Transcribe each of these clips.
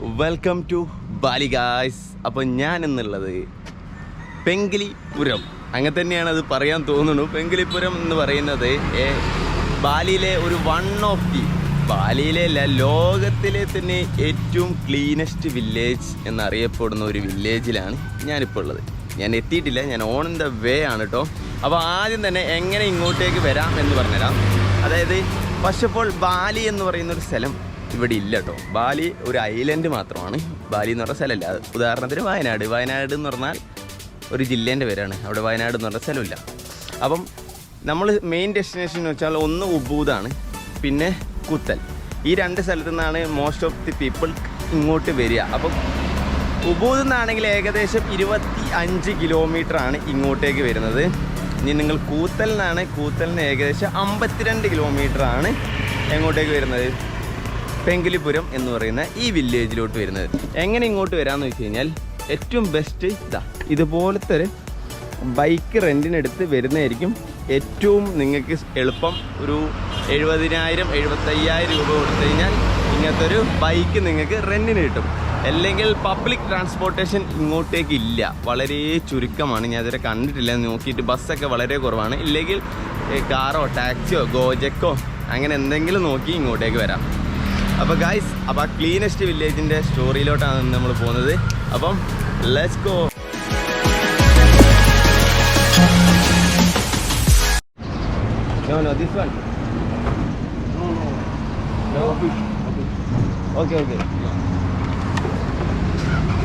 Welcome to Bali guys അപ്പോൾ ഞാൻ എന്നുള്ളത് പെങ്കിലിപുരം അങ്ങനെ തന്നെയാണ് അത് പറയാൻ തോന്നുന്നു. പെങ്കിലിപുരം എന്ന് പറയുന്നത് ബാലിയിലെ ഒരു വൺ ഓഫ് ദി ബാലിയിലെ അല്ല ലോകത്തിലെ തന്നെ ഏറ്റവും ക്ലീനസ്റ്റ് വില്ലേജ് എന്നറിയപ്പെടുന്ന ഒരു വില്ലേജിലാണ് ഞാനിപ്പോൾ ഉള്ളത്. ഞാൻ എത്തിയിട്ടില്ല ഞാൻ ഓൺ ദ വേ ആണ് കേട്ടോ അപ്പോൾ ആദ്യം തന്നെ എങ്ങനെ ഇങ്ങോട്ടേക്ക് വരാം എന്ന് പറഞ്ഞുതരാം. അതായത് ഫസ്റ്റ് ഓഫ് ഓൾ ബാലി എന്ന് പറയുന്ന ഒരു സ്ഥലം. ഇവിടെ ഇല്ല കേട്ടോ. ബാലി ഒരു ഐലൻഡ് മാത്രമാണ്. ബാലി എന്ന് പറഞ്ഞ സ്ഥലമല്ല. ഉദാഹരണത്തിന് വയനാട്. വയനാട് എന്ന് പറഞ്ഞാൽ ഒരു ജില്ലേന്റെ പേരാണ്. അവിടെ വയനാട് എന്ന് പറഞ്ഞ സ്ഥലമില്ല. അപ്പം നമ്മൾ മെയിൻ ഡെസ്റ്റിനേഷൻ എന്ന് വെച്ചാൽ ഒന്ന് ഉബൂദാണ്. പിന്നെ കുത്തൽ. ഈ രണ്ട് സ്ഥലത്തു നിന്നാണ് മോസ്റ്റ് ഓഫ് ദി പീപ്പിൾ ഇങ്ങോട്ട് വരിക. അപ്പം ഉബൂദ് നിന്നാണെങ്കിൽ ഏകദേശം ഇരുപത്തി അഞ്ച് കിലോമീറ്റർ ആണ് ഇങ്ങോട്ടേക്ക് വരുന്നത്. ഇനി നിങ്ങൾ കൂത്തൽ നിന്നാണ്. കൂത്തലിന് ഏകദേശം അമ്പത്തിരണ്ട് കിലോമീറ്റർ ആണ് എങ്ങോട്ടേക്ക് വരുന്നത്? പെങ്കിലിപുരം എന്ന് പറയുന്ന ഈ വില്ലേജിലോട്ട് വരുന്നത്. എങ്ങനെ ഇങ്ങോട്ട് വരാമെന്ന് വെച്ച് കഴിഞ്ഞാൽ ഏറ്റവും ബെസ്റ്റ് ഇതാ. ഇതുപോലത്തെ ഒരു ബൈക്ക് റെന്റിനെടുത്ത് വരുന്നതായിരിക്കും ഏറ്റവും നിങ്ങൾക്ക് എളുപ്പം. ഒരു എഴുപതിനായിരം എഴുപത്തയ്യായിരം രൂപ കൊടുത്തു കഴിഞ്ഞാൽ ഇങ്ങനത്തെ ഒരു ബൈക്ക് നിങ്ങൾക്ക് റെന്റിന് കിട്ടും. അല്ലെങ്കിൽ പബ്ലിക് ട്രാൻസ്പോർട്ടേഷൻ ഇങ്ങോട്ടേക്ക് ഇല്ല. വളരെ ചുരുക്കമാണ്. ഞാൻ ഇതുവരെ കണ്ടിട്ടില്ല. നോക്കിയിട്ട് ബസ്സൊക്കെ വളരെ കുറവാണ്. ഇല്ലെങ്കിൽ കാറോ ടാക്സിയോ ഗോജക്കോ അങ്ങനെ എന്തെങ്കിലും നോക്കി ഇങ്ങോട്ടേക്ക് വരാം. അപ്പോൾ ഗായ്സ് അപ്പോൾ ആ ക്ലീനസ്റ്റ് വില്ലേജിന്റെ സ്റ്റോറിയിലോട്ടാണ് നമ്മൾ പോകുന്നത്. അപ്പം let's go No, no, this one. No. Okay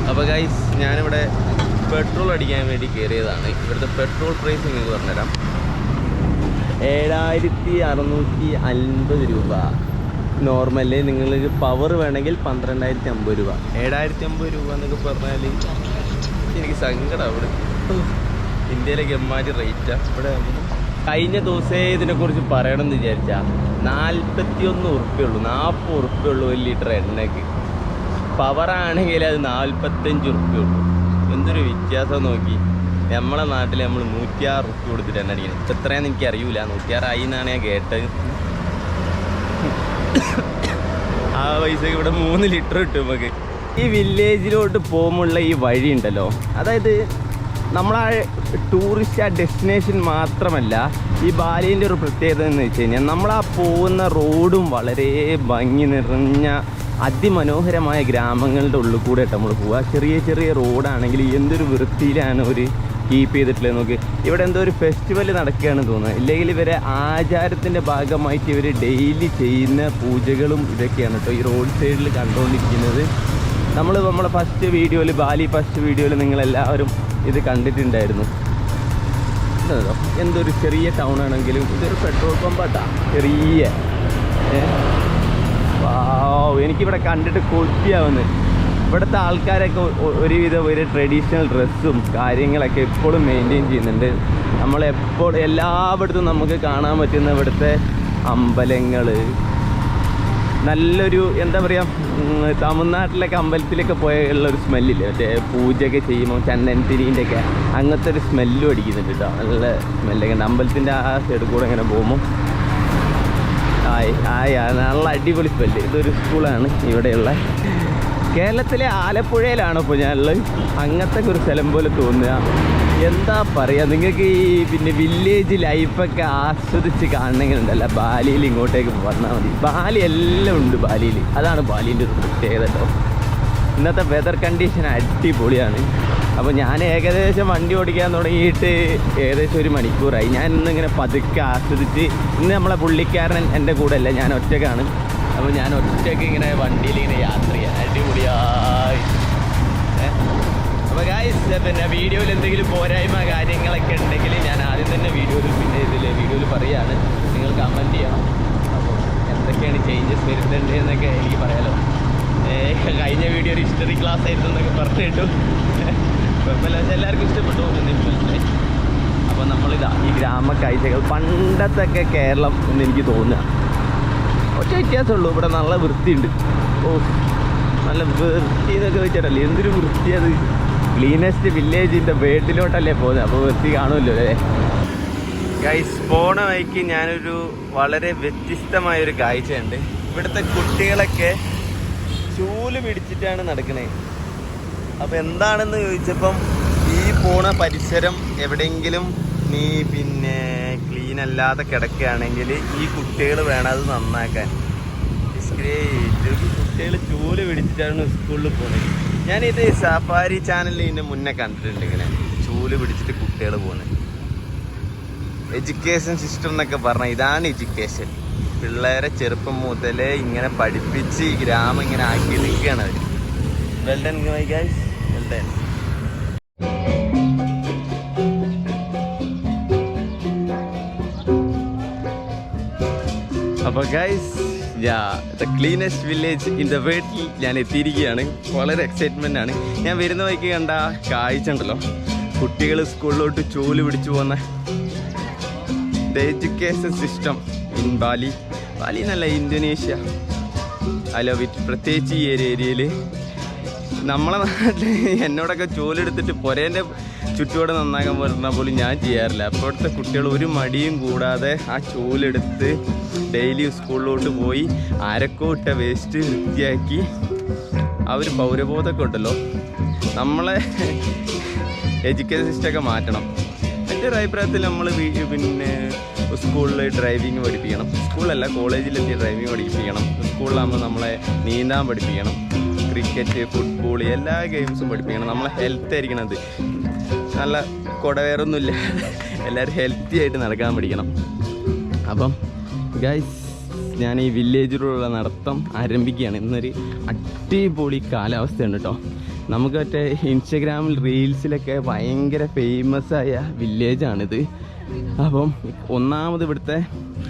അപ്പോൾ ഗൈസ് ഞാനിവിടെ പെട്രോൾ അടിക്കാൻ വേണ്ടി കയറിയതാണ് ഇവിടുത്തെ പെട്രോൾ പ്രൈസ് നിങ്ങൾക്ക് പറഞ്ഞുതരാം. ഏഴായിരത്തി അറുന്നൂറ്റി അൻപത് രൂപ. നോർമൽ നിങ്ങൾക്ക് പവർ വേണമെങ്കിൽ പന്ത്രണ്ടായിരത്തി അമ്പത് രൂപ. ഏഴായിരത്തി അമ്പത് രൂപ എന്നൊക്കെ പറഞ്ഞാൽ എനിക്ക് സങ്കടം അവിടെ ഇന്ത്യയിലേക്ക് എമ്മാരി റേറ്റാണ് ഇവിടെ കഴിഞ്ഞ ദിവസമേ ഇതിനെക്കുറിച്ച് പറയണമെന്ന് വിചാരിച്ചാൽ നാൽപ്പത്തി ഒന്ന് ഉറുപ്പ്യുള്ളൂ നാൽപ്പത് ഉറുപ്പ്യുള്ളൂ ഒരു ലിറ്റർ എണ്ണയ്ക്ക് പവറാണെങ്കിൽ അത് നാൽപ്പത്തഞ്ച് ഉറുപ്പ്യുള്ളൂ എന്തൊരു വ്യത്യാസം നോക്കി. നമ്മളെ നാട്ടിൽ നമ്മൾ നൂറ്റിയാറ് ഉറുപ്പ്യ കൊടുത്തിട്ട് എണ്ണ ഇപ്പം എത്രയാണെന്ന് എനിക്കറിയില്ല നൂറ്റിയാറായി എന്നാണ് ഞാൻ കേട്ടത്. ആ പൈസക്ക് ഇവിടെ മൂന്ന് ലിറ്റർ കിട്ടും നമുക്ക്. ഈ വില്ലേജിലോട്ട് പോകുമ്പോഴുള്ള ഈ വഴി ഉണ്ടല്ലോ. അതായത് നമ്മളാ ടൂറിസ്റ്റ് ആ ഡെസ്റ്റിനേഷൻ മാത്രമല്ല ഈ ബാലിന്റെ ഒരു പ്രത്യേകത എന്ന് വെച്ച് കഴിഞ്ഞാൽ നമ്മളാ പോകുന്ന റോഡും വളരെ ഭംഗി നിറഞ്ഞ അതിമനോഹരമായ ഗ്രാമങ്ങളുടെ ഉള്ളിൽ കൂടെ നമ്മൾ പോവുക. ചെറിയ ചെറിയ റോഡാണെങ്കിൽ എന്തൊരു വൃത്തിയിലാണ് ഒരു കീപ്പ് ചെയ്തിട്ടില്ലേ നോക്ക്. ഇവിടെ എന്തോ ഒരു ഫെസ്റ്റിവൽ നടക്കുകയാണ് തോന്നുന്നത് ഇല്ലെങ്കിൽ ഇവരെ ആചാരത്തിന്റെ ഭാഗമായിട്ട് ഇവർ ഡെയിലി ചെയ്യുന്ന പൂജകളും ഇതൊക്കെയാണ് കേട്ടോ ഈ റോഡ് സൈഡിൽ കണ്ടുകൊണ്ടിരിക്കുന്നത് നമ്മൾ നമ്മളെ ഫസ്റ്റ് വീഡിയോയിൽ ബാലി ഫസ്റ്റ് വീഡിയോയിൽ നിങ്ങളെല്ലാവരും ഇത് കണ്ടിട്ടുണ്ടായിരുന്നു. എന്തൊരു ചെറിയ ടൗൺ ആണെങ്കിലും ഇതൊരു പെട്രോൾ പമ്പാട്ടാ ചെറിയ. എനിക്കിവിടെ കണ്ടിട്ട് കൊതിയാവുന്നു. ഇവിടുത്തെ ആൾക്കാരൊക്കെ ഒരുവിധം ഒരു ട്രഡീഷണൽ ഡ്രസ്സും കാര്യങ്ങളൊക്കെ എപ്പോഴും മെയിന്റെയിൻ ചെയ്യുന്നുണ്ട്. നമ്മളെപ്പോൾ എല്ലായിടത്തും നമുക്ക് കാണാൻ പറ്റുന്ന ഇവിടുത്തെ അമ്പലങ്ങൾ നല്ലൊരു എന്താ പറയുക തമിഴ്നാട്ടിലൊക്കെ അമ്പലത്തിലൊക്കെ പോയ ഉള്ളൊരു സ്മെല്ലില്ലേ മറ്റേ പൂജയൊക്കെ ചെയ്യുമ്പോൾ ചന്ദനത്തിരീന്റെ ഒക്കെ അങ്ങനത്തെ ഒരു സ്മെല്ലും അടിക്കുന്നുണ്ട് കേട്ടോ നല്ല സ്മെല്ലൊക്കെ ഉണ്ട്. അമ്പലത്തിന്റെ ആ സൈഡിൽ കൂടെ ഇങ്ങനെ പോകുമ്പോൾ ആയി ആയി നല്ല അടിപൊളി സ്മെല്ല് ഇതൊരു സ്കൂളാണ് ഇവിടെയുള്ള കേരളത്തിലെ ആലപ്പുഴയിലാണ് ഇപ്പോൾ ഞാനുള്ളത്? അങ്ങനത്തെ ഒരു സ്ഥലം പോലെ തോന്നുക. എന്താ പറയുക നിങ്ങൾക്ക് ഈ പിന്നെ വില്ലേജ് ലൈഫൊക്കെ ആസ്വദിച്ച് കാണണമെങ്കിലുണ്ടല്ല ബാലിയിൽ ഇങ്ങോട്ടേക്ക് വന്നാൽ മതി. ബാലി എല്ലാം ഉണ്ട് ബാലിയിൽ. അതാണ് ബാലിന്റെ ഒരു പ്രത്യേകത കേട്ടോ. ഇന്നത്തെ വെതർ കണ്ടീഷൻ അടിപൊളിയാണ്. അപ്പോൾ ഞാൻ ഏകദേശം വണ്ടി ഓടിക്കാൻ തുടങ്ങിയിട്ട് ഏകദേശം ഒരു മണിക്കൂറായി. ഞാൻ ഇന്നിങ്ങനെ പതുക്കെ ആസ്വദിച്ച് ഇന്ന് നമ്മളെ പുള്ളിക്കാരൻ എന്റെ കൂടെ അല്ല ഞാൻ ഒറ്റക്കാണ്. അപ്പോൾ ഞാൻ ഒറ്റയ്ക്ക് ഇങ്ങനെ വണ്ടിയിൽ ഇങ്ങനെ യാത്ര അടിപൊളിയായി. അപ്പൊ ഗായ്സ് പിന്നെ വീഡിയോയിൽ എന്തെങ്കിലും പോരായ്മ കാര്യങ്ങളൊക്കെ ഉണ്ടെങ്കിൽ ഞാൻ ആദ്യം തന്നെ വീഡിയോയിൽ പിന്നെ ഇതിൽ വീഡിയോയിൽ പറയുകയാണ് നിങ്ങൾ കമന്റ് ചെയ്യണം. അപ്പോൾ എന്തൊക്കെയാണ് ചേഞ്ചസ് വരുന്നുണ്ട് എന്നൊക്കെ എനിക്ക് പറയാലോ. കഴിഞ്ഞ വീഡിയോ ഒരു ഹിസ്റ്ററി ക്ലാസ് ആയിരുന്നു എന്നൊക്കെ പറഞ്ഞിട്ടു. കുഴപ്പമില്ല പക്ഷെ എല്ലാവർക്കും ഇഷ്ടപ്പെട്ടു എന്ന് എനിക്ക് അപ്പോൾ നമ്മളിതാ ഈ ഗ്രാമ കാഴ്ചകൾ പണ്ടത്തൊക്കെ കേരളം എന്ന് എനിക്ക് തോന്നുക. ഒറ്റ വ്യത്യാസമുള്ളൂ ഇവിടെ നല്ല വൃത്തിയുണ്ട്. ഓ നല്ല വൃത്തി എന്നൊക്കെ വെച്ചിട്ടല്ലേ? എന്തൊരു വൃത്തി അത് ക്ലീനസ്റ്റ് വില്ലേജിന്റെ വേട്ടിലോട്ടല്ലേ പോകുന്നത്. അപ്പോൾ വൃത്തി കാണുമല്ലോ അല്ലേ? ഗൈസ് പോണ വഴിക്ക് ഞാനൊരു വളരെ വ്യത്യസ്തമായ ഒരു കാഴ്ചയുണ്ട്. ഇവിടുത്തെ കുട്ടികളൊക്കെ ചൂൽ പിടിച്ചിട്ടാണ് നടക്കണേ. അപ്പം എന്താണെന്ന് ചോദിച്ചപ്പം ഈ പോണ പരിസരം എവിടെയെങ്കിലും നീ പിന്നെ ക്ലീൻ അല്ലാതെ കിടക്കുകയാണെങ്കിൽ ഈ കുട്ടികൾ വേണം അത് നന്നാക്കാൻ. കുട്ടികൾ ചൂൽ പിടിച്ചിട്ടാണ് സ്കൂളിൽ പോകുന്നത് ഞാനിത് സഫാരി ചാനലിൽ ഇതിന്റെ മുന്നേ കണ്ടിട്ടുണ്ട് ഇങ്ങനെ ചൂൽ പിടിച്ചിട്ട് കുട്ടികൾ പോകുന്നത് എഡ്യൂക്കേഷൻ സിസ്റ്റം എന്നൊക്കെ പറഞ്ഞാൽ ഇതാണ് എഡ്യൂക്കേഷൻ പിള്ളേരെ ചെറുപ്പം മുതലേ ഇങ്ങനെ പഠിപ്പിച്ച് ഗ്രാമം ഇങ്ങനെ ആക്കി നിൽക്കുകയാണ് അവർ well done guys well done അപ്പോൾ guys yeah the cleanest village in the വേൾഡിൽ ഞാൻ എത്തിയിരിക്കുകയാണ്. വളരെ എക്സൈറ്റ്മെന്റ് ആണ്. ഞാൻ വരുന്ന വഴിക്ക് കണ്ട കാഴ്ച ഉണ്ടല്ലോ. കുട്ടികൾ സ്കൂളിലോട്ട് ചോൽ പിടിച്ചു പോകുന്ന the education system in Bali Bali എന്നല്ല ഇന്തോനേഷ്യ ഐ ലവ് ഇറ്റ് പ്രത്യേകിച്ച് ഈ ഒരു ഏരിയയിൽ നമ്മളെ നാട്ടിൽ എന്നോടൊക്കെ ചോലെടുത്തിട്ട് പൊരേന്റെ ചുറ്റുപാട് നന്നാക്കാൻ പറഞ്ഞാൽ പോലും ഞാൻ ചെയ്യാറില്ല. അപ്പോഴത്തെ കുട്ടികൾ ഒരു മടിയും കൂടാതെ ആ ചൂലെടുത്ത് ഡെയിലി സ്കൂളിലോട്ട് പോയി ആരൊക്കെ ഇട്ട വേസ്റ്റ് വൃത്തിയാക്കി ആ ഒരു പൗരബോധമൊക്കെ ഉണ്ടല്ലോ. നമ്മളെ എഡ്യൂക്കേഷൻ സിസ്റ്റമൊക്കെ മാറ്റണം. എന്റെ ഒരു അഭിപ്രായത്തിൽ നമ്മൾ പിന്നെ സ്കൂളിൽ ഡ്രൈവിങ് പഠിപ്പിക്കണം. സ്കൂളല്ല കോളേജിലെത്തി ഡ്രൈവിങ് പഠിപ്പിക്കണം. സ്കൂളിലാകുമ്പോൾ നമ്മളെ നീന്താൻ പഠിപ്പിക്കണം. ക്രിക്കറ്റ് ഫുട്ബോൾ എല്ലാ ഗെയിംസും പഠിപ്പിക്കണം. നമ്മളെ ഹെൽത്ത് ആയിരിക്കണത് നല്ല കുടവേറൊന്നുമില്ല. എല്ലാവരും ഹെൽത്തി ആയിട്ട് നടക്കാൻ പഠിക്കണം. അപ്പം ഗൈസ് ഞാൻ ഈ വില്ലേജിലുള്ള നടത്തം ആരംഭിക്കുകയാണ്. ഇന്നൊരു അടിപൊളി കാലാവസ്ഥയാണ് കേട്ടോ നമുക്ക് മറ്റേ ഇൻസ്റ്റഗ്രാമിൽ റീൽസിലൊക്കെ ഭയങ്കര ഫേമസ് ആയ വില്ലേജാണിത് അപ്പം ഒന്നാമത് ഇവിടുത്തെ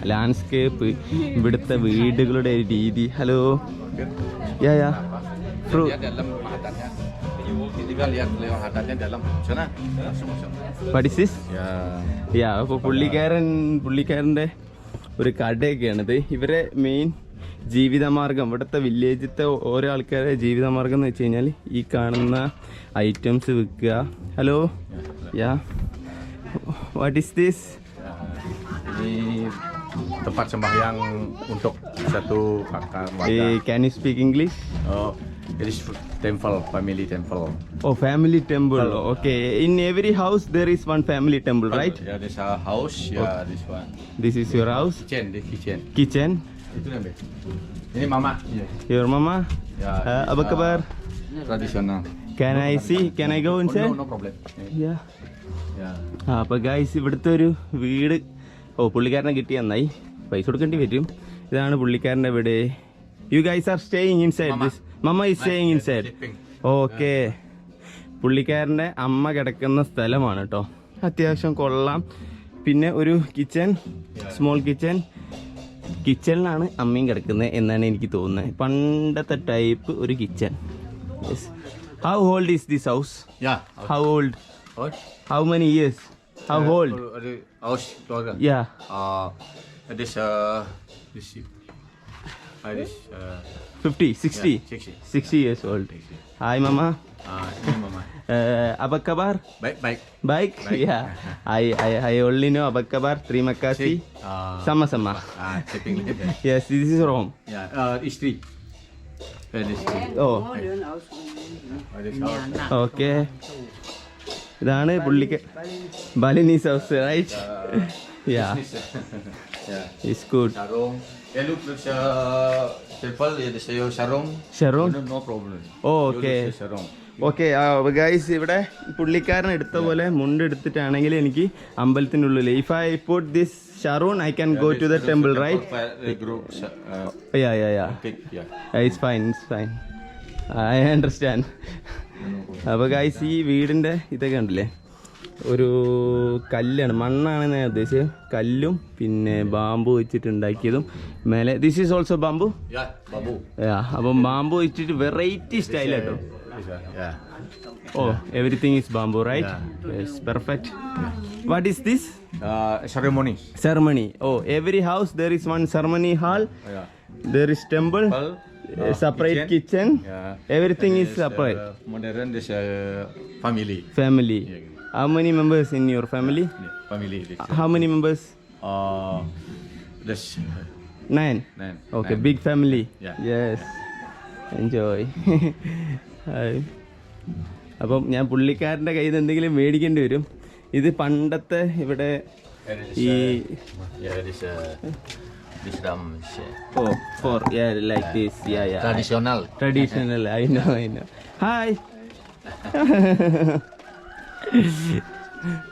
ലാൻഡ്സ്കേപ്പ് ഇവിടുത്തെ വീടുകളുടെ രീതി. ഹലോ യാ യാ ഫ്രൂ lihat dalam hadatnya ini lihat lewat dalam. Sana. Masuk. Masuk പഠിസിസ് യാ അപ്പോൾ പുള്ളിക്കാരൻ പുള്ളിക്കാരന്റെ ഒരു കടയൊക്കെയാണിത് ഇവരെ മെയിൻ ജീവിതമാർഗം. ഇവിടുത്തെ വില്ലേജിലത്തെ ഓരോ ആൾക്കാരെ ജീവിതമാർഗം എന്ന് വെച്ച് കഴിഞ്ഞാൽ ഈ കാണുന്ന ഐറ്റംസ് വിൽക്കുക. Hello yeah what is this tempat sembahyang untuk satu kakak warga. Can you speak English oh. It is temple family temple. Oh family temple okay in every house there is one family temple right ya this a house ya this one. This is your house kitchen this kitchen. Kitchen itu namanya ini mama. Ya your mama ya അബ കബാർ tradisional can I see can I go oh, no no problem. Yeah ya അപ്പോൾ guys ഇവിടുത്തെ ഒരു വീട്. ഓ പുള്ളിക്കാരനെ കിട്ടി നന്നായി. പൈസ കൊടുക്കേണ്ടി വരും. ഇതാണ് പുള്ളിക്കാരന്റെ വീട്. You guys are staying inside this mama ഈ സ്റ്റേയിങ് ഇൻസൈഡ് സൈഡ് ഓക്കെ പുള്ളിക്കാരന്റെ അമ്മ കിടക്കുന്ന സ്ഥലമാണ് കേട്ടോ അത്യാവശ്യം കൊള്ളാം. പിന്നെ ഒരു കിച്ചൺ സ്മോൾ കിച്ചൺ കിച്ചണിലാണ് അമ്മയും കിടക്കുന്നത് എന്നാണ് എനിക്ക് തോന്നുന്നത്. പണ്ടത്തെ ടൈപ്പ് ഒരു kitchen how old is this house how old how many years how old yeah Uh, this uh, this uh, this uh, fifty sixty yeah, sixty. Sixty years old hi mama Uh, ini mama. അബക്കബാർ Baik baik. Bike yeah I I I only no അബക്കബാർ three മക്കാസി Uh, സമ സമ ah, shipping. Yes this is room ya, uh, istri. Eh, this istri. Oh Oh, this house. Okay ഇതാണ് പുള്ളിക്ക് Balinese house right yeah yeah. It's good Eh, look, look sa temple, ya, sa yung Sharong? Chevron No, no problem. Oh, okay. Sharong. Okay guys ഇവിടെ പുള്ളിക്കാരൻ എടുത്ത പോലെ മുണ്ട് എടുത്തിട്ടാണെങ്കിൽ എനിക്ക് അമ്പലത്തിന്റെ ഉള്ളിൽ if I put this sarong I can go to the temple right Uh, uh, yeah yeah yeah. It's fine it's fine I understand അപ്പോൾ ഗൈസ് ഈ വീടിന്റെ ഇതൊക്കെ ഉണ്ടല്ലേ ഒരു കല്ലാണ്. മണ്ണാണ് ഞാൻ ഉദ്ദേശിച്ചത്. കല്ലും പിന്നെ ബാമ്പു വെച്ചിട്ട് ഉണ്ടാക്കിയതും മേലെ. This is also bamboo Yeah. അപ്പം ബാമ്പു വെച്ചിട്ട് വെറൈറ്റി സ്റ്റൈലാട്ടോ ഓ everything is bamboo right yes perfect what is this ceremony. Ceremony oh every house there is one ceremony hall Yeah. There is temple separate kitchen Yeah. And is this, separate uh, modern, this uh, family. family. Yeah. How many members in your family Yeah, family. Uh, how many members Uh, just nine nine. okay nine. big family Yeah. yes Enjoy. Hi. അപ്പം ഞാൻ പുള്ളിക്കാരന്റെ കയ്യിൽ നിന്ന് എന്തെങ്കിലും മേടിക്കേണ്ടി വരും ഇത് പണ്ടത്തെ ഇവിടെ ഈ Ja, this is uh, this is dam is uh, for like this yeah yeah traditional. Traditional I know I know hi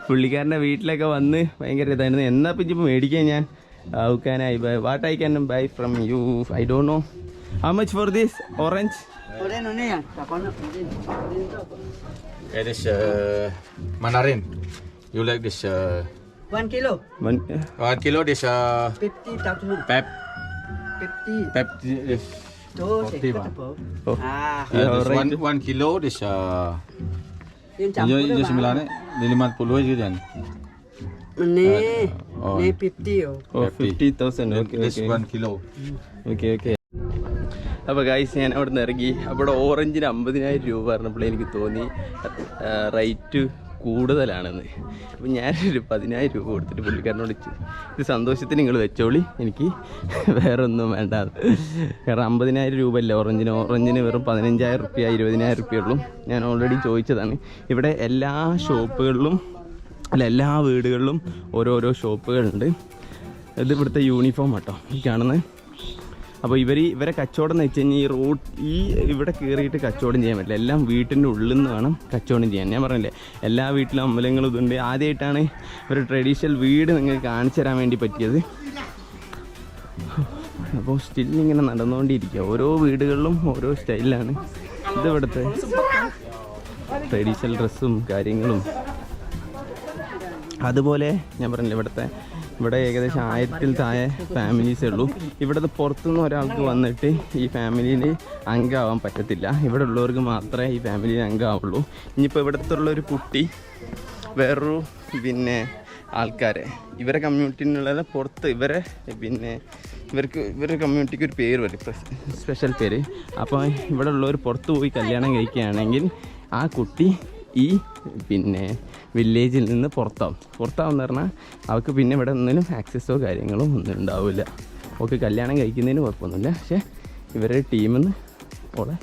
പുള്ളിക്കാരന്റെ വീട്ടിലൊക്കെ വന്ന് ഭയങ്കര ഇതായിരുന്നു. എന്നാൽ പിന്നെ ഇപ്പോൾ മേടിക്കാൻ ഞാൻ? ഔക്കാനായി buy what I can buy from you I do know how much for this orange mandarin you like this kilo this kilo this ini ini tu, sembilan bang. ni lima puluh aja kan. Ni, Oh. ni fifty oh. Oh fifty thousand okay This one kilo. Okay okay അപ്പോൾ guys ഞാൻ അവിടെ നിന്ന് ഇറങ്ങി അവിടെ ഓറഞ്ചിന് അമ്പതിനായിരം രൂപ പറഞ്ഞപ്പോൾ എനിക്ക് തോന്നി റേറ്റ് കൂടുതലാണെന്ന്. അപ്പം ഞാനൊരു പതിനായിരം രൂപ കൊടുത്തിട്ട് പുള്ളിക്കാരനോട് ഇത് സന്തോഷത്തിന് നിങ്ങൾ വെച്ചോളി എനിക്ക് വേറെ ഒന്നും വേണ്ട. കാരണം അമ്പതിനായിരം രൂപ അല്ല? ഓറഞ്ചിന് ഓറഞ്ചിന് വെറും പതിനഞ്ചായിരം റുപ്യ ഇരുപതിനായിരം റുപ്യ ഉള്ളൂ. ഞാൻ ഓൾറെഡി ചോദിച്ചതാണ്. ഇവിടെ എല്ലാ ഷോപ്പുകളിലും അല്ല എല്ലാ വീടുകളിലും ഓരോരോ ഷോപ്പുകളുണ്ട്. ഇത് ഇവിടുത്തെ യൂണിഫോം കേട്ടോ ഈ കാണുന്നത് അപ്പോൾ ഇവർ ഇവരെ കച്ചവടം എന്ന് വെച്ച് കഴിഞ്ഞാൽ ഈ റോഡ് ഈ ഇവിടെ കയറിയിട്ട് കച്ചവടം ചെയ്യാൻ പറ്റില്ല. എല്ലാം വീട്ടിന്റെ ഉള്ളിൽ നിന്ന് വേണം കച്ചവടം ചെയ്യാൻ. ഞാൻ പറഞ്ഞില്ലേ എല്ലാ വീട്ടിലും അമ്പലങ്ങളും ഇതുണ്ട്. ആദ്യമായിട്ടാണ് ഒരു ട്രഡീഷണൽ വീട് നിങ്ങൾക്ക് കാണിച്ചു തരാൻ വേണ്ടി പറ്റിയത്. അപ്പോൾ സ്റ്റിൽ ഇങ്ങനെ നടന്നുകൊണ്ടിരിക്കുക. ഓരോ വീടുകളിലും ഓരോ സ്റ്റൈലാണ് ഇത് ഇവിടുത്തെ ട്രഡീഷണൽ ഡ്രസ്സും കാര്യങ്ങളും. അതുപോലെ ഞാൻ പറഞ്ഞില്ല ഇവിടുത്തെ ഇവിടെ ഏകദേശം ആയിരത്തിൽ താഴെ ഫാമിലീസേ ഉള്ളൂ. ഇവിടുത്തെ പുറത്തുനിന്ന് ഒരാൾക്ക് വന്നിട്ട് ഈ ഫാമിലിയിൽ അംഗമാവാൻ പറ്റത്തില്ല. ഇവിടെ ഉള്ളവർക്ക് മാത്രമേ ഈ ഫാമിലിയിൽ അംഗമാവുള്ളൂ. ഇനിയിപ്പോൾ ഇവിടുത്തെ ഉള്ള ഒരു കുട്ടി വേറൊരു പിന്നെ ആൾക്കാരെ. ഇവരെ കമ്മ്യൂണിറ്റിനുള്ള പുറത്ത് ഇവരെ പിന്നെ ഇവർക്ക് ഇവരുടെ കമ്മ്യൂണിറ്റിക്ക് ഒരു പേര് വരും. സ്പെഷ്യൽ പേര്. അപ്പോൾ ഇവിടെ ഉള്ളവർ പുറത്ത് പോയി കല്യാണം കഴിക്കുകയാണെങ്കിൽ ആ കുട്ടി ഈ പിന്നെ വില്ലേജിൽ നിന്ന് പുറത്താവും. പുറത്താവും എന്ന് പറഞ്ഞാൽ അവൾക്ക് പിന്നെ ഇവിടെ ഒന്നിനും ആക്സസോ കാര്യങ്ങളോ ഒന്നും ഉണ്ടാവില്ല ഓക്കെ കല്യാണം കഴിക്കുന്നതിന് കുഴപ്പമൊന്നുമില്ല. പക്ഷേ ഇവരുടെ ടീമിൽ നിന്ന് ഓളെ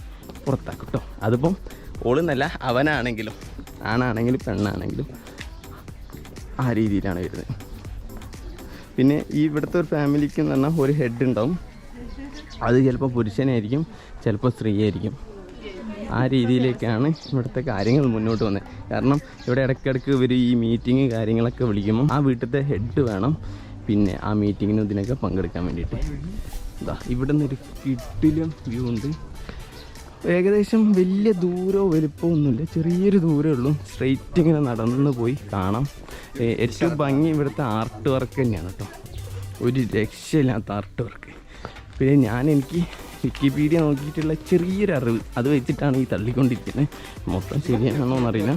പുറത്താക്കും കേട്ടോ അതിപ്പം ഓളെന്നല്ല അവനാണെങ്കിലും ആണാണെങ്കിലും പെണ്ണാണെങ്കിലും ആ രീതിയിലാണ് വരുന്നത്. പിന്നെ ഈ ഇവിടുത്തെ ഒരു ഫാമിലിക്ക് എന്ന് പറഞ്ഞാൽ ഒരു ഹെഡ് ഉണ്ടാവും. അത് ചിലപ്പോൾ പുരുഷനായിരിക്കും ചിലപ്പോൾ സ്ത്രീയായിരിക്കും. ആ രീതിയിലേക്കാണ് ഇവിടുത്തെ കാര്യങ്ങൾ മുന്നോട്ട് വന്നത് കാരണം ഇവിടെ ഇടയ്ക്കിടയ്ക്ക് ഇവർ ഈ മീറ്റിംഗ് കാര്യങ്ങളൊക്കെ വിളിക്കുമ്പോൾ ആ വീട്ടിലത്തെ ഹെഡ് വേണം. പിന്നെ ആ മീറ്റിങ്ങിനും ഇതിനൊക്കെ പങ്കെടുക്കാൻ വേണ്ടിയിട്ട്. ഇതാ ഇവിടെ നിന്നൊരു കിട്ടിലും വ്യൂ ഉണ്ട്. ഏകദേശം വലിയ ദൂരമോ വലുപ്പമോ ഒന്നുമില്ല. ചെറിയൊരു ദൂരമേ ഉള്ളൂ. സ്ട്രെയിറ്റ് ഇങ്ങനെ നടന്ന് പോയി കാണാം. ഏറ്റവും ഭംഗി ഇവിടുത്തെ ആർട്ട് വർക്ക് തന്നെയാണ് കേട്ടോ. ഒരു രക്ഷയില്ലാത്ത ആർട്ട് വർക്ക് പിന്നെ ഞാൻ എനിക്ക് വിക്കിപീഡിയ നോക്കിയിട്ടുള്ള ചെറിയൊരു അറിവ്. അത് വെച്ചിട്ടാണ് ഈ തള്ളിക്കൊണ്ടിരിക്കുന്നത് മൊത്തം ശരിയാണോ എന്നറിയില്ല.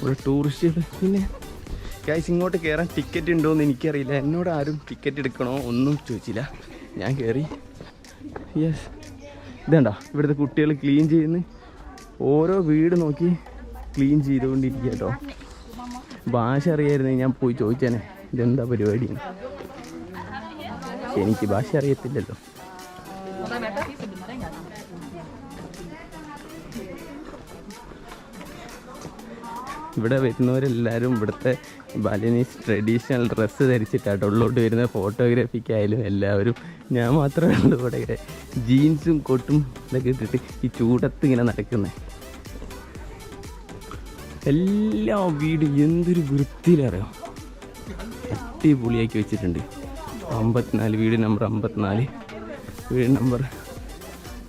ഇവിടെ ടൂറിസ്റ്റ് പിന്നെ ഗൈസ് ഇങ്ങോട്ട് കയറാൻ ടിക്കറ്റ് ഉണ്ടോ എന്ന് എനിക്കറിയില്ല. എന്നോട് ആരും ടിക്കറ്റ് എടുക്കണോ ഒന്നും ചോദിച്ചില്ല. ഞാൻ കയറി യെസ് ഇതേണ്ട? ഇവിടുത്തെ കുട്ടികൾ ക്ലീൻ ചെയ്യുന്ന. ഓരോ വീട് നോക്കി ക്ലീൻ ചെയ്തുകൊണ്ടിരിക്കുക കേട്ടോ ഭാഷ അറിയായിരുന്നു ഞാൻ പോയി ചോദിച്ചേനെ. ഇതെന്താ പരിപാടി എനിക്ക് ഭാഷ അറിയത്തില്ലല്ലോ. ഇവിടെ വരുന്നവരെല്ലാവരും ഇവിടുത്തെ ബാലിനീസ് ട്രഡീഷണൽ ഡ്രസ്സ് ധരിച്ചിട്ടാണ് ഉള്ളോട്ട് വരുന്ന ഫോട്ടോഗ്രാഫിക്കായാലും എല്ലാവരും. ഞാൻ മാത്രമേ ഉള്ളൂ ഇവിടെ. ജീൻസും കൊട്ടും ഇതൊക്കെ ഇട്ടിട്ട് ഈ ചൂടത്ത് ഇങ്ങനെ നടക്കുന്നത് എല്ലാ വീടും എന്തൊരു വൃത്തിയിലറിയാം അടിപൊളിയാക്കി വെച്ചിട്ടുണ്ട്. അമ്പത്തിനാല് വീട് നമ്പർ അമ്പത്തിനാല്. വീട് നമ്പർ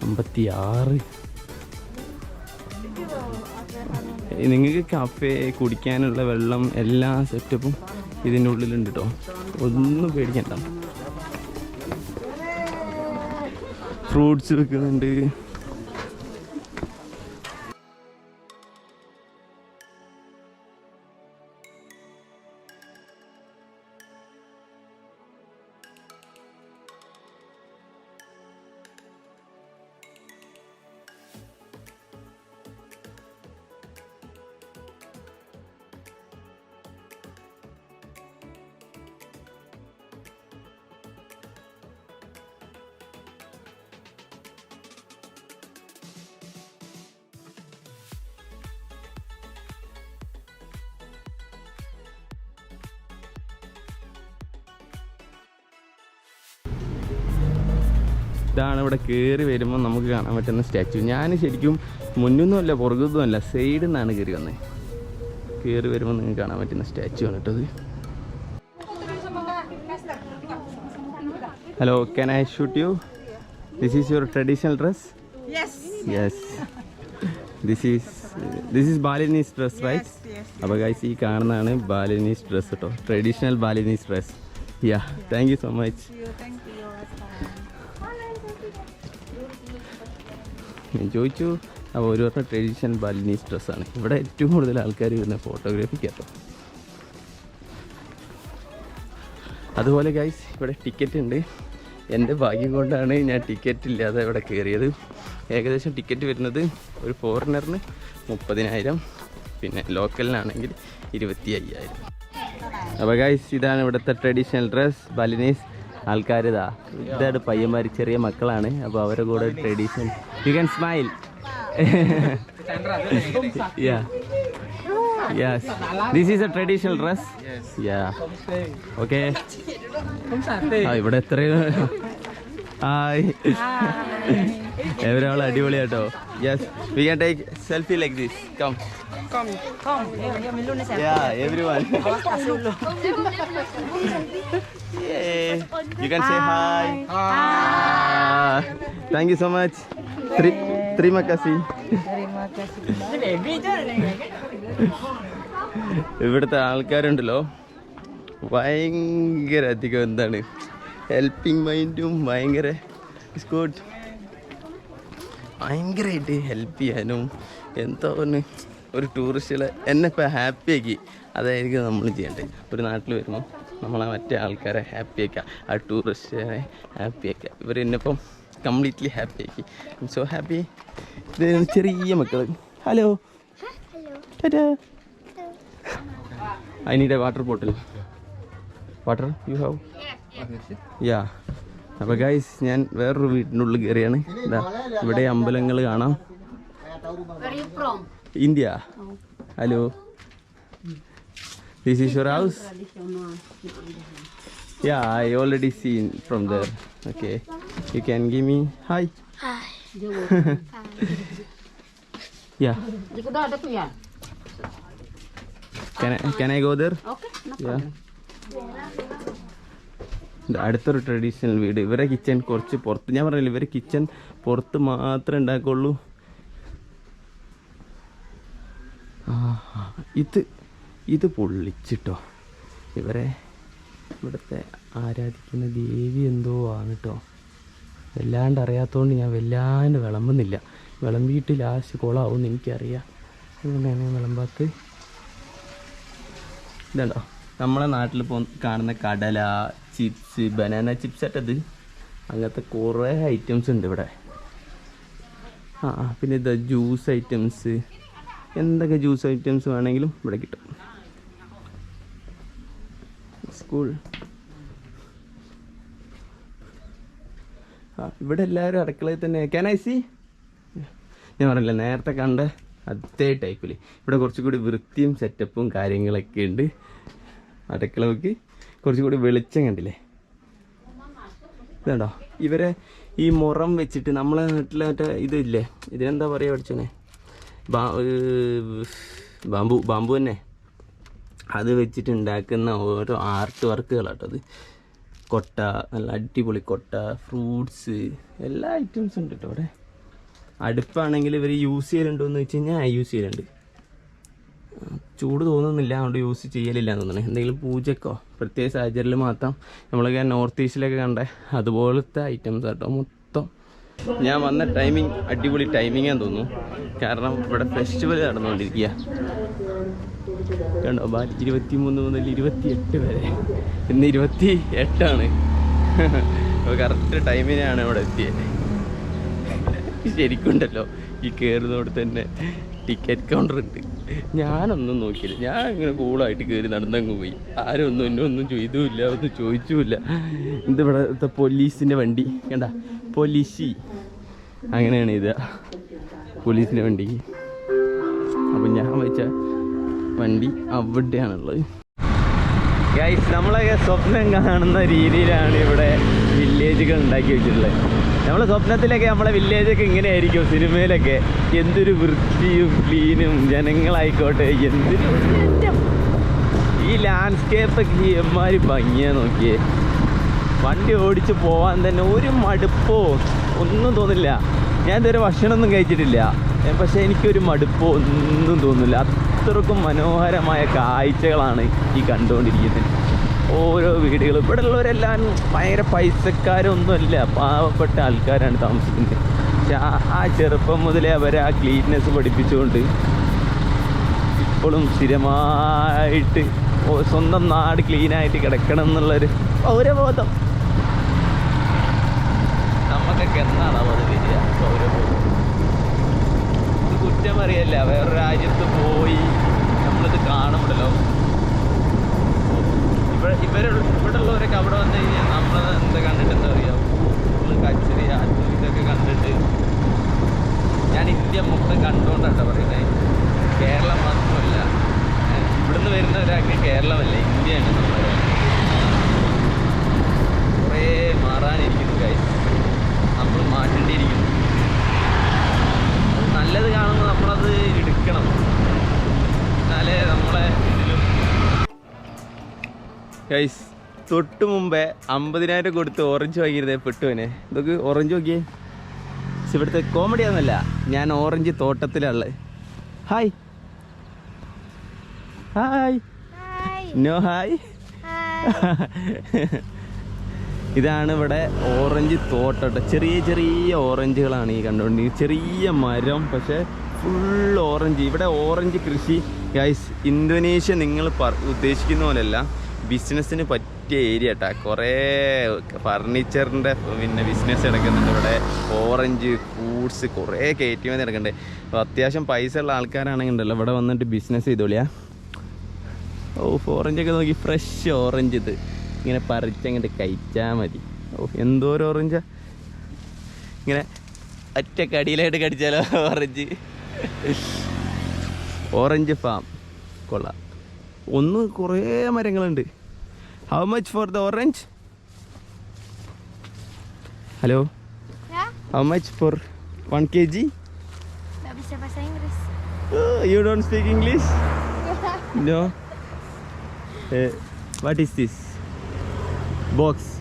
അമ്പത്തി ആറ് നിങ്ങൾക്ക് കഫേ കുടിക്കാനുള്ള വെള്ളം എല്ലാ സെറ്റപ്പും ഇതിന്റെ ഉള്ളിലുണ്ട് കേട്ടോ ഒന്നും പേടിക്കണ്ട. ഫ്രൂട്ട്സ് വെക്കുന്നുണ്ട്. ഇതാണ് ഇവിടെ കയറി വരുമ്പോൾ നമുക്ക് കാണാൻ പറ്റുന്ന സ്റ്റാച്ചു. ഞാൻ ശരിക്കും മുന്നൊന്നുമല്ല പുറകുന്നുമല്ല സൈഡിൽ നിന്നാണ് കയറി വന്നത് കയറി വരുമ്പോൾ നിങ്ങൾക്ക് കാണാൻ പറ്റുന്ന സ്റ്റാച്ചു ആണ് കേട്ടത് hello can I shoot you this is your traditional dress. Yes this is this is Balinese dress right അപ്പോൾ ഗൈസ് ഈ കാണുന്നതാണ് ബാലിനീസ് ഡ്രസ് കേട്ടോ traditional Balinese dress yeah thank you so much ഞാൻ ചോദിച്ചു അപ്പോൾ ഓരോരുത്തർ ട്രഡീഷണൽ ബാലിനീസ് ഡ്രസ്സാണ്. ഇവിടെ ഏറ്റവും കൂടുതൽ ആൾക്കാർ വരുന്ന ഫോട്ടോഗ്രാഫിക്ക് കേട്ടോ അതുപോലെ ഗൈസ് ഇവിടെ ടിക്കറ്റ് ഉണ്ട്. എന്റെ ഭാഗ്യം കൊണ്ടാണ് ഞാൻ ടിക്കറ്റ് ഇല്ലാതെ ഇവിടെ കയറിയത് ഏകദേശം ടിക്കറ്റ് വരുന്നത് ഒരു ഫോറിനറിന് മുപ്പതിനായിരം പിന്നെ ലോക്കലിനാണെങ്കിൽ ഇരുപത്തി അയ്യായിരം അപ്പോൾ ഗൈസ് ഇതാണ് ഇവിടുത്തെ ട്രഡീഷണൽ ഡ്രസ്സ് ബാലിനീസ് ആൾക്കാർ ഇതാ ഇതാണ് പയ്യന്മാർ ചെറിയ മക്കളാണ്. അപ്പോൾ അവരുടെ കൂടെ traditional you can smile yeah yes. This is a traditional dress yeah yeah. Okay. ഇവിടെ എത്രയോ hi എവരാൾ അടിപൊളിയാട്ടോ. Yes we can take selfie like this come Come, come. Yeah, everyone You can say hi. Hi. Thank you so much. Tri- terima kasih. Terima kasih. ഇവിടുത്തെ ആൾക്കാരുണ്ടല്ലോ ഭയങ്കര അധികം എന്താണ് helping മൈൻഡും ഭയങ്കര good ഭയങ്കരമായിട്ട് help ചെയ്യാനും എന്തോ ഒന്ന് ഒരു ടൂറിസ്റ്റുകളെ എന്നെ ഇപ്പോൾ ഹാപ്പിയാക്കി അതായിരിക്കും നമ്മൾ ചെയ്യേണ്ടത്. ഒരു നാട്ടിൽ വരുമ്പോൾ നമ്മളെ മറ്റേ ആൾക്കാരെ ഹാപ്പിയാക്കുക ആ ടൂറിസ്റ്റിനെ ഹാപ്പിയാക്കുക ഇവർ എന്നെപ്പം കംപ്ലീറ്റ്ലി ഹാപ്പിയാക്കി സോ ഹാപ്പി ഇത് ചെറിയ മക്കൾ hello I need a water bottle water you have yeah അപ്പോൾ ഗൈസ് ഞാൻ വേറൊരു വീട്ടിനുള്ളിൽ കയറിയാണ്. ഇതാ ഇവിടെ അമ്പലങ്ങൾ കാണാം. India hello this is your house yeah I already seen from there okay you can give me hi yeah Di ko daw, dato yan. Can I go there Okay, no Yeah. അടുത്തൊരു traditional വീട്. ഇവരെ kitchen കുറച്ച് പുറത്ത് ഞാൻ പറഞ്ഞില്ല ഇവരെ kitchen പുറത്ത് മാത്രമേ ഉണ്ടാക്കുള്ളൂ ആ ഇത് ഇത് പൊള്ളിച്ചിട്ടോ? ഇവരെ ഇവിടുത്തെ ആരാധിക്കുന്ന ദേവി എന്തോ ആണ് കേട്ടോ വല്ലാണ്ട് അറിയാത്തതുകൊണ്ട് ഞാൻ വല്ലാണ്ട് വിളമ്പുന്നില്ല. വിളമ്പിയിട്ട് ലാസ്റ്റ് കുളമാവും എനിക്കറിയാം. അതുകൊണ്ടാണ് ഞാൻ വിളമ്പാത്ത്? ഇതുണ്ടോ. നമ്മളെ നാട്ടിൽ പോ കാണുന്ന കടല ചിപ്സ് ബനാന ചിപ്സ് ആയിട്ടത് അങ്ങനത്തെ കുറേ ഐറ്റംസ് ഉണ്ട് ഇവിടെ. ആ, പിന്നെ ഇത് ജ്യൂസ് ഐറ്റംസ് എന്തൊക്കെ ജ്യൂസ് ഐറ്റംസ് വേണമെങ്കിലും ഇവിടെ കിട്ടും. സ്കൂൾ. ആ ഇവിടെ എല്ലാവരും അടുക്കളയിൽ തന്നെ. ക്യാൻ ഞാൻ പറഞ്ഞില്ല നേരത്തെ കണ്ട അതേ ടൈപ്പിൽ ഇവിടെ കുറച്ചുകൂടി വൃത്തിയും സെറ്റപ്പും കാര്യങ്ങളൊക്കെ ഉണ്ട്. അടുക്കളക്ക് കുറച്ചുകൂടി വെളിച്ചം കണ്ടില്ലേ? ഇതുണ്ടോ? ഇവരെ ഈ മുറം വെച്ചിട്ട് നമ്മളെ നാട്ടിലെ മറ്റേ ഇതില്ലേ ഇതിനെന്താ പറയുക പഠിച്ചോനെ? ബാമ്പു ബാമ്പു തന്നെ. അത് വെച്ചിട്ട് ഉണ്ടാക്കുന്ന ഓരോ ആർട്ട് വർക്കുകളാട്ടോ അത്. കൊട്ട നല്ല അടിപൊളി കൊട്ട ഫ്രൂട്ട്സ് എല്ലാ ഐറ്റംസും ഉണ്ട് കേട്ടോ അവിടെ. അടുപ്പാണെങ്കിൽ ഇവർ യൂസ് ചെയ്യലുണ്ടോ എന്ന് വെച്ച് കഴിഞ്ഞാൽ യൂസ് ചെയ്യലുണ്ട്. ചൂട് തോന്നുന്നില്ല അതുകൊണ്ട് യൂസ് ചെയ്യലില്ല എന്ന് തോന്നുന്നു. എന്തെങ്കിലും പൂജക്കോ പ്രത്യേക സാഹചര്യത്തിൽ മാത്രം നമ്മളൊക്കെ നോർത്ത് ഈസ്റ്റിലൊക്കെ കണ്ട അതുപോലത്തെ ഐറ്റംസ് മൊത്തം ഞാൻ വന്ന ടൈമിങ് അടിപൊളി ടൈമിങ്ങാന്ന് തോന്നുന്നു. കാരണം ഇവിടെ ഫെസ്റ്റിവൽ നടന്നുകൊണ്ടിരിക്കുക. കണ്ടോ ഇരുപത്തി മൂന്ന് മുതൽ ഇരുപത്തി എട്ട് വരെ. ഇന്ന് ഇരുപത്തി എട്ടാണ് അപ്പോൾ കറക്റ്റ് ടൈമിനാണ് ഇവിടെ എത്തിയത്. ശരിക്കുണ്ടല്ലോ ഈ കയറുന്നോട് തന്നെ ടിക്കറ്റ് കൗണ്ടർ ഉണ്ട്. ഞാനൊന്നും നോക്കിയില്ല. ഞാൻ ഇങ്ങനെ കൂളായിട്ട് കയറി നടന്നങ്ങ് പോയി. ആരും ഒന്നും എന്നെ ഒന്നും ചെയ്തുമില്ല ഒന്നും ചോദിച്ചുമില്ല. ഇത് ഇവിടുത്തെ പോലീസിന്റെ വണ്ടി. കണ്ട? പോലീസി. അങ്ങനെയാണ് ഇത്. പോലീസിന്റെ വണ്ടി. അപ്പം ഞാൻ വെച്ച വണ്ടി അവിടെയാണുള്ളത്. നമ്മളൊക്കെ സ്വപ്നം കാണുന്ന രീതിയിലാണ് ഇവിടെ വില്ലേജുകൾ ഉണ്ടാക്കി വെച്ചിട്ടുള്ളത്. നമ്മളെ സ്വപ്നത്തിലൊക്കെ നമ്മളെ വില്ലേജൊക്കെ ഇങ്ങനെ ആയിരിക്കും സിനിമയിലൊക്കെ എന്തൊരു വൃത്തിയും ക്ലീനും ജനങ്ങളായിക്കോട്ടെ എന്തൊരു ഈ ലാൻഡ്സ്കേപ്പൊക്കെ എമ്മാരി ഭംഗിയാ നോക്കിയേ. വണ്ടി ഓടിച്ച് പോകാൻ തന്നെ ഒരു മടുപ്പോ ഒന്നും തോന്നില്ല. ഞാൻ ഇതുവരെ ഭക്ഷണമൊന്നും കഴിച്ചിട്ടില്ല. പക്ഷേ എനിക്കൊരു മടുപ്പോ ഒന്നും തോന്നില്ല. അത്രക്കും മനോഹരമായ കാഴ്ചകളാണ് ഈ കണ്ടുകൊണ്ടിരിക്കുന്നത്. ഓരോ വീടുകളും. ഇവിടെ ഉള്ളവരെല്ലാം ഭയങ്കര പൈസക്കാരൊന്നുമല്ല. പാവപ്പെട്ട ആൾക്കാരാണ് താമസിക്കുന്നത്. പക്ഷെ ആ ചെറുപ്പം മുതലേ അവരെ ആ ക്ലീൻനെസ് പഠിപ്പിച്ചുകൊണ്ട് ഇപ്പോഴും സ്ഥിരമായിട്ട് സ്വന്തം നാട് ക്ലീനായിട്ട് കിടക്കണം എന്നുള്ളൊരു പൗരബോധം നമുക്കൊക്കെ എന്നാണ് അത് വരിക? പൗരബോധം കുറ്റം അറിയല്ല വേറെ രാജ്യത്ത് പോയി നമ്മളിത് കാണുമ്പോഴല്ലോ ഇവർ ഇവിടെ അവിടെ വന്നു കഴിഞ്ഞാൽ നമ്മൾ എന്താ കണ്ടിട്ട് എന്താ പറയുക ഫുള്ള് കച്ചറി ആറ്റും ഇതൊക്കെ കണ്ടിട്ട് ഞാൻ ഇന്ത്യ മൊത്തം കണ്ടുകൊണ്ടാണ് പറയുന്നത് കേരളം മാത്രമല്ല. ഇവിടുന്ന് വരുന്ന കേരളമല്ലേ കേരളമല്ല ഇന്ത്യയാണ് നമ്മുടെ കുറേ മാറാനിരിക്കുന്നു കാര്യം നമ്മൾ മാറ്റേണ്ടിയിരിക്കുന്നു അത് നല്ലത് കാണുമ്പോൾ നമ്മളത് എടുക്കണം എന്നാലേ നമ്മളെ ഇതിലും ഗൈസ് തൊട്ട് മുമ്പേ അമ്പതിനായിരം കൊടുത്ത് ഓറഞ്ച് വാങ്ങിയിരുന്നേ പെട്ടുവനെ. ഇതൊക്കെ ഓറഞ്ച് നോക്കിയേ. ഇവിടുത്തെ കോമഡി ഒന്നല്ല ഞാൻ ഓറഞ്ച് തോട്ടത്തിലുള്ള ഹായ് ഹായ് നോ ഹായ് ഇതാണ് ഇവിടെ ഓറഞ്ച് തോട്ടം ചെറിയ ചെറിയ ഓറഞ്ചുകളാണ് ഈ കണ്ടുകൊണ്ടി ചെറിയ മരം പക്ഷേ ഫുൾ ഓറഞ്ച് ഇവിടെ ഓറഞ്ച് കൃഷി. ഗൈസ് ഇന്തോനേഷ്യ നിങ്ങൾ ഉദ്ദേശിക്കുന്ന പോലെയല്ല. ബിസിനസ്സിന് പറ്റിയ ഏരിയ കേട്ടാ കുറേ ഫർണിച്ചറിന്റെ പിന്നെ ബിസിനസ് നടക്കുന്നുണ്ട്. ഇവിടെ ഓറഞ്ച് ഫ്രൂട്ട്സ് കുറേ കയറ്റുമതി നടക്കുന്നുണ്ട്. അപ്പോൾ അത്യാവശ്യം പൈസ ഉള്ള ആൾക്കാരാണെങ്കിൽ ഉണ്ടല്ലോ ഇവിടെ വന്നിട്ട് ബിസിനസ് ചെയ്തോളിയാ. ഓ ഓറഞ്ചൊക്കെ നോക്കി. ഫ്രഷ് ഓറഞ്ച് ഇത്. ഇങ്ങനെ പറിച്ചങ്ങോട്ട് കഴിച്ചാൽ മതി. ഓ എന്തോരം ഓറഞ്ചാ? ഇങ്ങനെ ഒറ്റ കടിയിലായിട്ട് കടിച്ചാലോ ഓറഞ്ച്? Orange farm. കൊള്ളാം. ഒന്ന് കുറേ മരങ്ങളുണ്ട്. How much for the orange? Hello? Yeah? How much for 1 kg? Oh, you don't speak English? no. Uh, what is this? Box.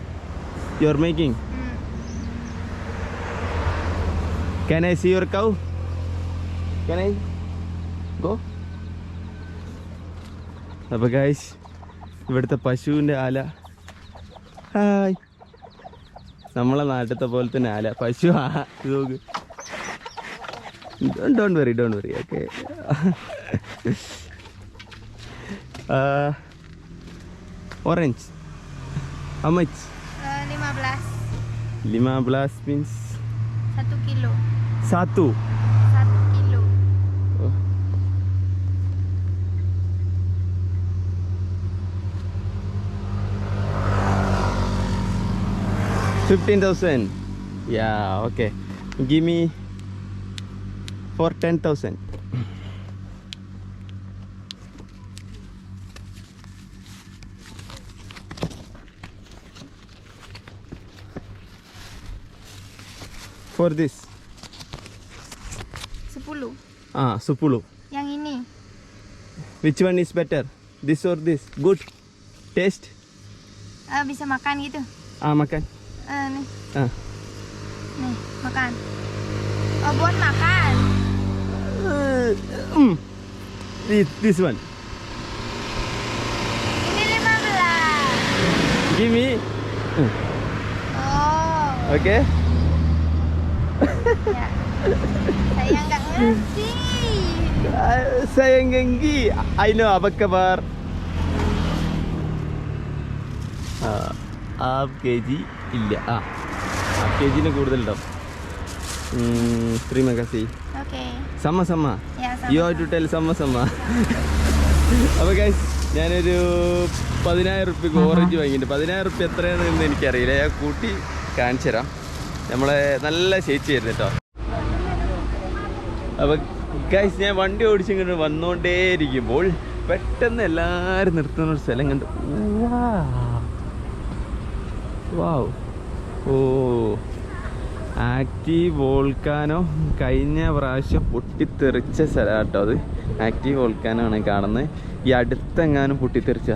You're making? Mm. Can I see your cow? Can I go? Bye, guys? ഇവിടുത്തെ പശുവിന്റെ ആല. Hi. നമ്മളെ നാട്ടിലത്തെ പോലെ തന്നെ ആല. പശു ആ don't worry don't worry okay orange അമച്ച് ലിമാ ബ്ലാസ് 15. 15 1 1? 15,000 yeah okay give me for 10,000 for this. 10 ah 10 yang ini. Which one is better? This or this? Good. Taste? Uh, bisa makan gitu. Ah makan. Eh, nih. Ah. nih makan. Oh buat makan? Uh, mm. this, this one. Ini lima belas. Give me. Uh. oh. Oke okay. ya. saya nggak ngerti. Uh, saya I Aino apa kabar. Uh, आप के ഇല്ല. ആ. Half കൂടുതൽ ജിന് കൂടുതലുണ്ടാവും Oke. സമ്മ സമ്മ Ya, you sama. Have to tell സമ്മ സമ്മ അപ്പോൾ ഗൈസ് ഞാനൊരു പതിനായിരം റുപ്യക്ക് ഓറഞ്ച് വാങ്ങിയിട്ടുണ്ട്. പതിനായിരം റുപ്യ എത്രയാണെന്ന് എനിക്കറിയില്ല. ഞാൻ കൂട്ടി കാണിച്ചു തരാം. നമ്മളെ നല്ല ചേച്ചിയായിരുന്നു കേട്ടോ. അപ്പോൾ ഗൈസ് ഞാൻ വണ്ടി ഓടിച്ചിങ്ങോട്ട് വന്നുകൊണ്ടേയിരിക്കുമ്പോൾ പെട്ടെന്ന് എല്ലാവരും നിർത്തുന്ന ഒരു സ്ഥലം കണ്ടു. വാവ് ഓ ആക്റ്റീവ് വോൾക്കാനോ കഴിഞ്ഞ പ്രാവശ്യം പൊട്ടിത്തെറിച്ച സ്ഥലമാട്ടോ അത്. ആക്റ്റീവ് വോൾക്കാനോ ആണ് കാണുന്നത്. ഈ അടുത്തെങ്ങാനും പൊട്ടിത്തെറിച്ച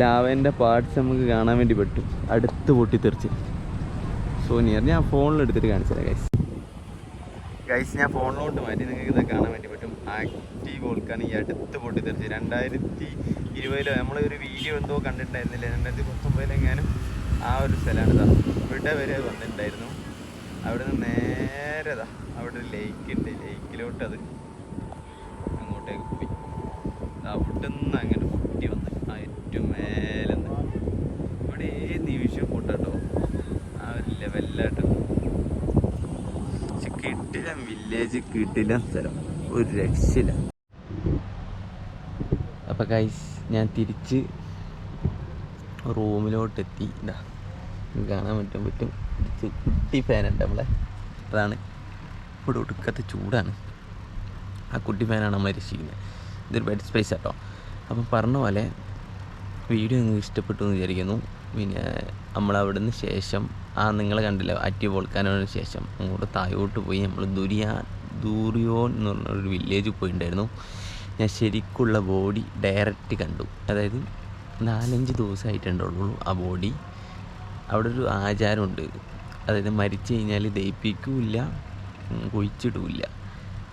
ലാവേന്റെ പാർട്സ് നമുക്ക് കാണാൻ വേണ്ടി പറ്റും. അടുത്ത് പൊട്ടിത്തെറിച്ച്. സോ നിയർ ഞാൻ ഫോണിൽ എടുത്തിട്ട് കാണിച്ചത് ഗൈസ് ഗൈസ് ഞാൻ ഫോണിലോട്ട് മാറ്റി നിങ്ങൾക്ക് ഇത് കാണാൻ വേണ്ടി പറ്റും. ആക്റ്റീവ് വോൾക്കാൻ ഈ അടുത്ത് പൊട്ടിത്തെറിച്ച്. രണ്ടായിരത്തി ഇരുപതിലോ നമ്മളൊരു വീഡിയോ എന്തോ കണ്ടിട്ടുണ്ടായിരുന്നില്ല? രണ്ടായിരത്തി പത്തൊമ്പതിലെങ്ങാനും ആ ഒരു സ്ഥലമാണ് ഇതാ ഇവിടെ വരെ വന്നിട്ടുണ്ടായിരുന്നു. അവിടെ നിന്ന് നേരെ ഇതാ അവിടെ ഒരു ലേക്ക് ഉണ്ട്. ലേക്കിലോട്ട് അത് അങ്ങോട്ടേക്ക് പോയി. അവിടെ നിന്ന് അങ്ങനെ പൊട്ടി വന്ന്. ആ ഏറ്റവും മേലെ ഇവിടെ ഏത് നിമിഷം പൊട്ടോ ആ ഒരു ലെവലിലായിട്ട് കിട്ടില്ല. വില്ലേജ് കിട്ടില്ല സ്ഥലം. ഒരു രക്ഷയില്ല. അപ്പം കൈസ് ഞാൻ തിരിച്ച് റൂമിലോട്ടെത്തി. ഇതാ കാണാൻ പറ്റും പറ്റും. കുട്ടി ഫാനുണ്ട് നമ്മളെ. അതാണ് ഇവിടെ ഒടുക്കത്തെ ചൂടാണ്. ആ കുട്ടി ഫാനാണ് നമ്മൾ രക്ഷിക്കുന്നത് ഇതൊരു ബെഡ് സ്പേസ് ആട്ടോ. അപ്പം പറഞ്ഞ പോലെ വീഡിയോ നിങ്ങൾക്ക് ഇഷ്ടപ്പെട്ടു എന്ന് വിചാരിക്കുന്നു. പിന്നെ നമ്മൾ അവിടുന്ന് ശേഷം ആ നിങ്ങൾ കണ്ടില്ല ആറ്റി വോൾക്കാനോന് ശേഷം അങ്ങോട്ട് തായോട്ട് പോയി നമ്മൾ ദുരിയാ ദൂറിയോൻ എന്ന് പറഞ്ഞൊരു വില്ലേജ് പോയിട്ടുണ്ടായിരുന്നു ഞാൻ ശരിക്കുള്ള ബോഡി ഡയറക്റ്റ് കണ്ടു. അതായത് നാലഞ്ച് ദിവസമായിട്ടുണ്ടുള്ളൂ ആ ബോഡി അവിടെ ഒരു ആചാരമുണ്ട്. അതായത് മരിച്ചു കഴിഞ്ഞാൽ ദയിപ്പിക്കില്ല കുഴിച്ചിടില്ല.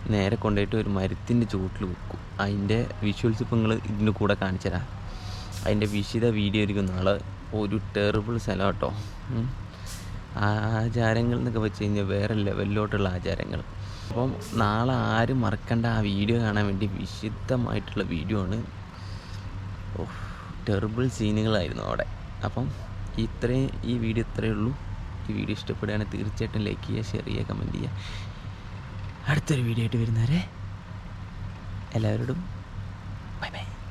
നേരെ കൊണ്ടുപോയിട്ട് ഒരു മരത്തിന്റെ ചുവട്ടിൽ വെക്കും. അതിന്റെ വിഷ്വൽസ് ഇപ്പോൾ നിങ്ങൾ ഇതിന്റെ കൂടെ കാണിച്ചു തരാം. അതിന്റെ വിശിത വീഡിയോ ആയിരിക്കും നാളെ. ഒരു ടെറിബിൾ സ്ഥലം കേട്ടോ. ആചാരങ്ങൾ എന്നൊക്കെ വെച്ച് കഴിഞ്ഞാൽ വേറെ ലെവലിലോട്ടുള്ള ആചാരങ്ങൾ. അപ്പം നാളെ ആരും മറക്കേണ്ട ആ വീഡിയോ കാണാൻ വേണ്ടി വിശുദ്ധമായിട്ടുള്ള വീഡിയോ ആണ്. ടെറിബിൾ സീനുകളായിരുന്നു അവിടെ. അപ്പം ഇത്രയും ഈ വീഡിയോ ഇത്രയേ ഉള്ളൂ. ഈ വീഡിയോ ഇഷ്ടപ്പെടുകയാണെങ്കിൽ തീർച്ചയായിട്ടും ലൈക്ക് ചെയ്യുക ഷെയർ ചെയ്യുക കമന്റ് ചെയ്യുക. അടുത്തൊരു വീഡിയോ ആയിട്ട് വരുന്നവരെ എല്ലാവരോടും